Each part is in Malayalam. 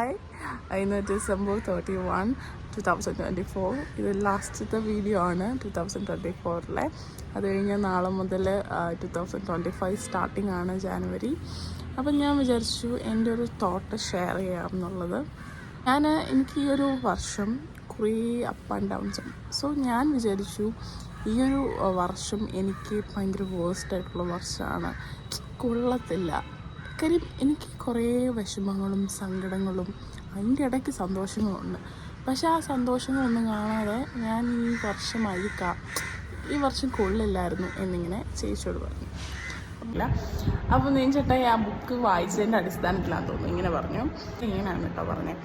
ഹായ് ഇന്ന് December thirty one two thousand twenty four ഇത് ലാസ്റ്റത്തെ വീഡിയോ ആണ് ടു തൗസൻഡ് ട്വന്റി ഫോറിലെ അത് കഴിഞ്ഞ് നാളെ മുതൽ two thousand twenty five starting ആണ് ജാനുവരി അപ്പം ഞാൻ വിചാരിച്ചു എന്റെ ഒരു തോട്ട് ഷെയർ ചെയ്യാം എന്നുള്ളത്. ഞാൻ എനിക്ക് ഈ ഒരു വർഷം കുറേ അപ്പ് ആൻഡ് ഡൗൺസ് സോ ഞാൻ വിചാരിച്ചു ഈ ഒരു വർഷം എനിക്ക് ഭയങ്കര വേഴ്സ്റ്റ് ആയിട്ടുള്ള വർഷമാണ്. കൊള്ളത്തില്ല. കാര്യം എനിക്ക് കുറേ വിഷമങ്ങളും സങ്കടങ്ങളും അതിന്റെ ഇടയ്ക്ക് സന്തോഷങ്ങളുണ്ട്. പക്ഷെ ആ സന്തോഷങ്ങളൊന്നും കാണാതെ ഞാൻ ഈ വർഷം അഴുക്കാം. ഈ വർഷം കൊള്ളില്ലായിരുന്നു എന്നിങ്ങനെ ചേച്ചിയോട് പറഞ്ഞു. അപ്പോൾ നീ ചേട്ടാ ആ ബുക്ക് വായിച്ചതിന്റെ അടിസ്ഥാനത്തിലാണ് തോന്നുന്നു. ഇങ്ങനെ പറഞ്ഞു. ഇങ്ങനെയാണ് കേട്ടോ പറഞ്ഞത്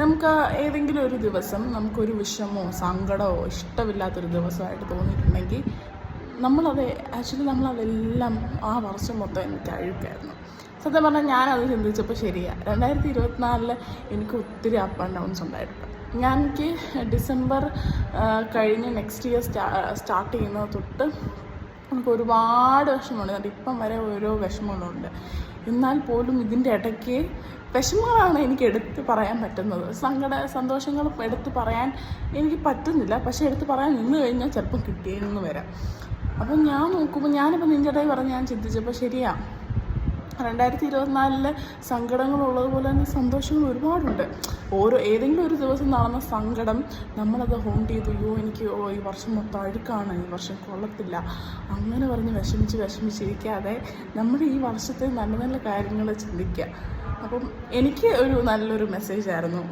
നമുക്ക് ഏതെങ്കിലും ഒരു ദിവസം നമുക്കൊരു വിഷമോ സങ്കടമോ ഇഷ്ടമില്ലാത്തൊരു ദിവസമായിട്ട് തോന്നിയിട്ടുണ്ടെങ്കിൽ നമ്മളത് ആക്ച്വലി നമ്മളതെല്ലാം ആ വർഷം മൊത്തം എനിക്ക് അഴുക്കായിരുന്നു സത്യം പറഞ്ഞാൽ ഞാനത് ചിന്തിച്ചപ്പോൾ ശരിയാണ് രണ്ടായിരത്തി ഇരുപത്തിനാലിൽ എനിക്ക് ഒത്തിരി അപ്പ് ആൻഡ് ഡൗൺസ് ഉണ്ടായിട്ടുണ്ട്. ഞാൻ എനിക്ക് ഡിസംബർ കഴിഞ്ഞ് നെക്സ്റ്റ് ഇയർ സ്റ്റാ സ്റ്റാർട്ട് ചെയ്യുന്നത് തൊട്ട് നമുക്ക് ഒരുപാട് വിഷമമുണ്ട്. ഇപ്പം വരെ ഓരോ വിഷമങ്ങളുണ്ട്. എന്നാൽ പോലും ഇതിന്റെ ഇടയ്ക്ക് വിഷമങ്ങളാണ് എനിക്ക് എടുത്ത് പറയാൻ പറ്റുന്നത്. സങ്കട സന്തോഷങ്ങളും എടുത്ത് പറയാൻ എനിക്ക് പറ്റുന്നില്ല. പക്ഷേ എടുത്ത് പറയാൻ നിന്ന് കഴിഞ്ഞാൽ ചിലപ്പം കിട്ടിയെന്ന് വരാം. അപ്പം ഞാൻ നോക്കുമ്പോൾ ഞാനിപ്പോൾ നിഞ്ചടായി പറഞ്ഞ് ഞാൻ ചിന്തിച്ചപ്പോൾ ശരിയാ. രണ്ടായിരത്തി ഇരുപത്തിനാലിൽ സങ്കടങ്ങളുള്ളതുപോലെ തന്നെ സന്തോഷങ്ങൾ ഒരുപാടുണ്ട്. ഓരോ ഏതെങ്കിലും ഒരു ദിവസം നടന്ന സങ്കടം നമ്മളത് ഹോം ചെയ്തു അയ്യോ എനിക്ക് ഈ വർഷം മൊത്തം അഴുക്കാണ് ഈ വർഷം കൊള്ളത്തില്ല. അങ്ങനെ പറഞ്ഞ് വിഷമിച്ച് വിഷമിച്ചിരിക്കാതെ നമ്മുടെ ഈ വർഷത്തെ നല്ല നല്ല കാര്യങ്ങൾ ചിന്തിക്കുക അപ്പം എനിക്ക് ഒരു നല്ലൊരു മെസ്സേജ് ആയിരുന്നു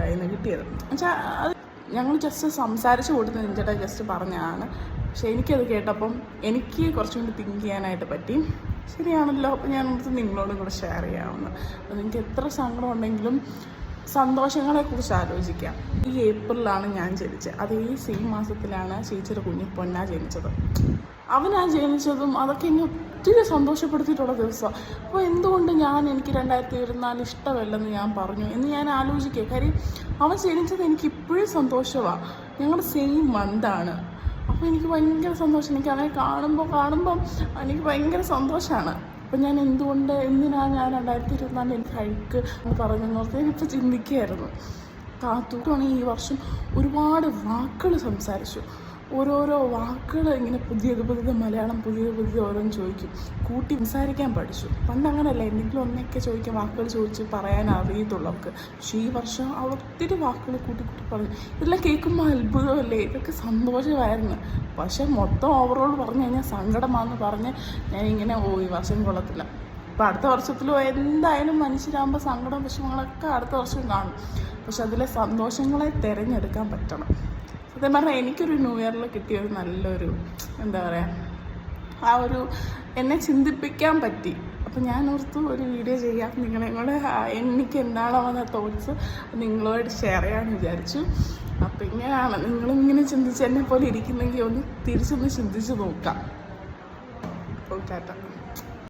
കയ്യിൽ നിന്ന് കിട്ടിയത്. എന്നുവെച്ചാൽ അത് ഞങ്ങൾ ജസ്റ്റ് സംസാരിച്ച് കൊടുത്ത് നിഞ്ചേട്ടായി ജസ്റ്റ് പറഞ്ഞതാണ്. പക്ഷെ എനിക്കത് കേട്ടപ്പം എനിക്ക് കുറച്ചും കൂടി തിങ്ക് ചെയ്യാനായിട്ട് പറ്റി. ശരിയാണല്ലോ അപ്പം ഞാൻ അടുത്ത് നിങ്ങളോടും കൂടെ ഷെയർ ചെയ്യാവുന്ന. അപ്പം നിങ്ങൾക്ക് എത്ര സങ്കടം ഉണ്ടെങ്കിലും സന്തോഷങ്ങളെക്കുറിച്ച് ആലോചിക്കാം. ഈ ഏപ്രിലാണ് ഞാൻ ജനിച്ചത്. അത് ഈ സെയിം മാസത്തിലാണ് ചേച്ചിയുടെ കുഞ്ഞു പൊന്ന ജനിച്ചത്. അവനാ ജനിച്ചതും അതൊക്കെ എന്നെ ഒത്തിരി സന്തോഷപ്പെടുത്തിയിട്ടുള്ള ദിവസമാണ് അപ്പോൾ എന്തുകൊണ്ട് ഞാൻ എനിക്ക് രണ്ടായിരത്തി ഇരുപത്തിനാല് ഇഷ്ടമല്ലെന്ന് ഞാൻ പറഞ്ഞു എന്ന് ഞാൻ ആലോചിക്കുക. കാര്യം അവൻ ജനിച്ചത് എനിക്ക് ഇപ്പോഴും സന്തോഷമാണ് ഞങ്ങളുടെ സെയിം മന്താണ് അപ്പോൾ എനിക്ക് ഭയങ്കര സന്തോഷം. എനിക്ക് അവനെ കാണുമ്പോൾ കാണുമ്പം എനിക്ക് ഭയങ്കര സന്തോഷമാണ് അപ്പം ഞാൻ എന്തുകൊണ്ട് എന്തിനാണ് ഞാൻ രണ്ടായിരത്തി ഇരുപത്തിനാലിൽ എനിക്ക് ഹൈക്ക് എന്ന് പറഞ്ഞെന്നോർത്ത് ഞാനിപ്പോൾ ചിന്തിക്കുകയായിരുന്നു. കാത്തൂട്ടാണ് ഈ വർഷം ഒരുപാട് വാക്കുകൾ സംസാരിച്ചു. ഓരോരോ വാക്കുകൾ ഇങ്ങനെ പുതിയത് പുതിയത് മലയാളം പുതിയത് പുതിയത് ഓരോന്ന് ചോദിക്കും. കൂട്ടി സംസാരിക്കാൻ പഠിച്ചു. പണ്ട് അങ്ങനെയല്ല എന്തെങ്കിലും ഒന്നൊക്കെ ചോദിക്കാൻ വാക്കുകൾ ചോദിച്ച് പറയാൻ അറിയത്തുള്ളൂ അവർക്ക് പക്ഷേ ഈ വർഷം അവൾ ഒത്തിരി വാക്കുകൾ കൂട്ടി കൂട്ടി പറഞ്ഞു. ഇതെല്ലാം കേൾക്കുമ്പോൾ അത്ഭുതമല്ലേ? ഇതൊക്കെ സന്തോഷമായിരുന്നു. പക്ഷേ മൊത്തം ഓവറോൾ പറഞ്ഞു കഴിഞ്ഞാൽ സങ്കടമാണെന്ന് പറഞ്ഞ് ഞാനിങ്ങനെ ഓ ഈ വർഷം കൊള്ളത്തില്ല. ഇപ്പം അടുത്ത വർഷത്തിലും എന്തായാലും മനുഷ്യരാകുമ്പോൾ സങ്കടം വിഷമങ്ങളൊക്കെ അടുത്ത വർഷം കാണും. പക്ഷെ അതിലെ സന്തോഷങ്ങളെ തിരഞ്ഞെടുക്കാൻ പറ്റണം. സത്യം പറഞ്ഞാൽ എനിക്കൊരു ന്യൂ ഇയറിൽ കിട്ടിയ ഒരു നല്ലൊരു എന്താ പറയുക ആ ഒരു എന്നെ ചിന്തിപ്പിക്കാൻ പറ്റി. അപ്പം ഞാൻ ഓർത്തു ഒരു വീഡിയോ ചെയ്യാം. നിങ്ങളെ കൂടെ എനിക്ക് എന്താണോ എന്ന തോട്ട്സ് നിങ്ങളോട് ഷെയർ ചെയ്യാമെന്ന് വിചാരിച്ചു. അപ്പം ഇങ്ങനെയാണ്. നിങ്ങളിങ്ങനെ ചിന്തിച്ച് എന്നെ പോലെ ഇരിക്കുന്നെങ്കിൽ ഒന്ന് തിരിച്ചൊന്ന് ചിന്തിച്ച് നോക്കാം. ഓക്കെ